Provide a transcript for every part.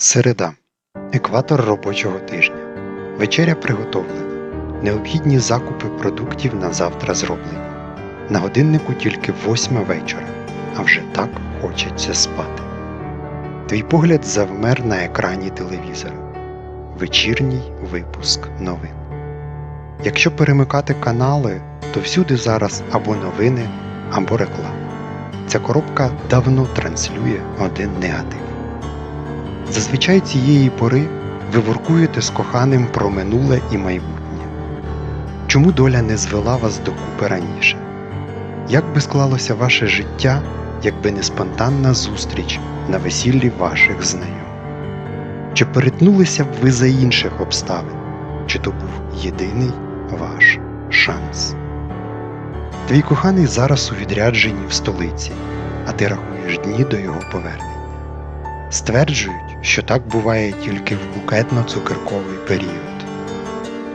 Середа. Екватор робочого тижня. Вечеря приготовлена. Необхідні закупи продуктів на завтра зроблені. На годиннику тільки восьма вечора, а вже так хочеться спати. Твій погляд завмер на екрані телевізора. Вечірній випуск новин. Якщо перемикати канали, то всюди зараз або новини, або реклама. Ця коробка давно транслює один негатив. Зазвичай цієї пори ви воркуєте з коханим про минуле і майбутнє. Чому доля не звела вас докупи раніше? Як би склалося ваше життя, якби не спонтанна зустріч на весіллі ваших знайомих? Чи перетнулися б ви за інших обставин, чи то був єдиний ваш шанс? Твій коханий зараз у відрядженні в столиці, а ти рахуєш дні до його повернення. Стверджують, що так буває тільки в букетно-цукерковий період.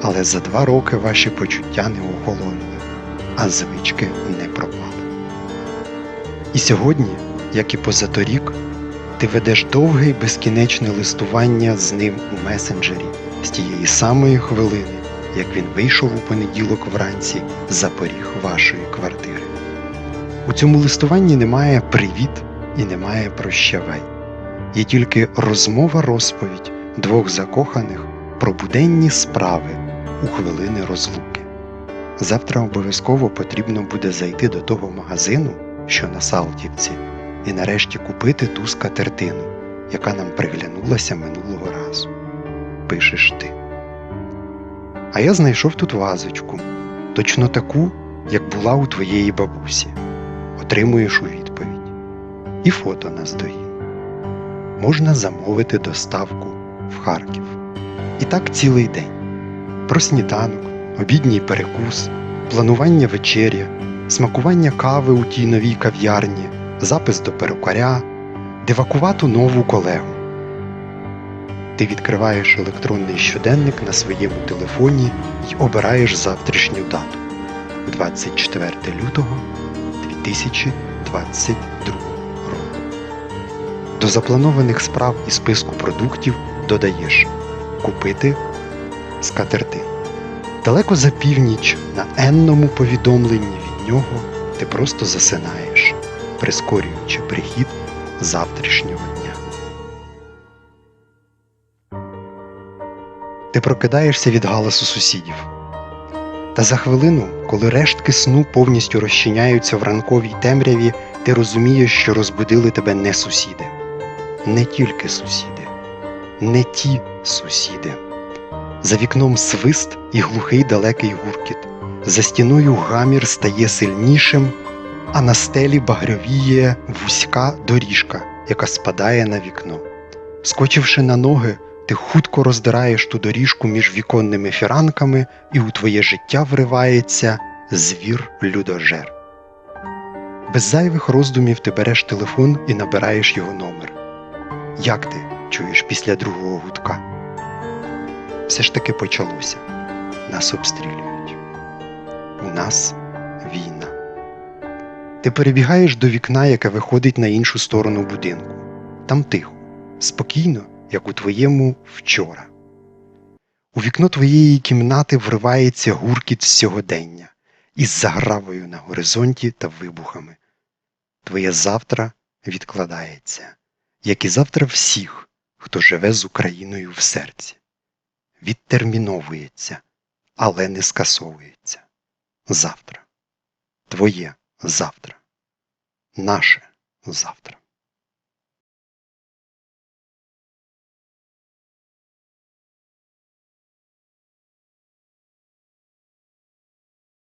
Але за два роки ваші почуття не охолонули, а звички не пропали. І сьогодні, як і позаторік, ти ведеш довге й безкінечне листування з ним у месенджері з тієї самої хвилини, як він вийшов у понеділок вранці за поріг вашої квартири. У цьому листуванні немає привіт і немає прощавай є тільки розмова розповідь двох закоханих про буденні справи у хвилини розлуки. Завтра обов'язково потрібно буде зайти до того магазину, що на Салтівці, і нарешті купити ту скатертину, яка нам приглянулася минулого разу. Пишеш ти. А я знайшов тут вазочку, точно таку, як була у твоєї бабусі. Отримуєш у відповідь. І фото на здоїн можна замовити доставку в Харків. І так цілий день. Про сніданок, обідній перекус, планування вечеря, смакування кави у тій новій кав'ярні, запис до перукаря, дивакувату нову колегу. Ти відкриваєш електронний щоденник на своєму телефоні і обираєш завтрашню дату 24 лютого 2022 року. До запланованих справ і списку продуктів додаєш купити скатертин. Далеко за північ на енному повідомленні від нього ти просто засинаєш, прискорюючи прихід завтрашнього дня. Ти прокидаєшся від галасу сусідів. Та за хвилину, коли рештки сну повністю розчиняються в ранковій темряві, ти розумієш, що розбудили тебе не сусіди не тільки сусіди, не ті сусіди. За вікном свист і глухий далекий гуркіт. За стіною гамір стає сильнішим, а на стелі багровіє вузька доріжка, яка спадає на вікно. Скочивши на ноги, ти хутко роздираєш ту доріжку між віконними фіранками, і у твоє життя вривається звір людожер. Без зайвих роздумів ти береш телефон і набираєш його номер. Як ти чуєш після другого гудка? Все ж таки почалося. Нас обстрілюють. У нас війна. Ти перебігаєш до вікна, яке виходить на іншу сторону будинку. Там тихо, спокійно, як у твоєму вчора. У вікно твоєї кімнати вривається гуркіт сьогодення із загравою на горизонті та вибухами. Твоє завтра відкладається як і завтра всіх, хто живе з Україною в серці. Відтерміновується, але не скасовується. Завтра. Твоє завтра. Наше завтра.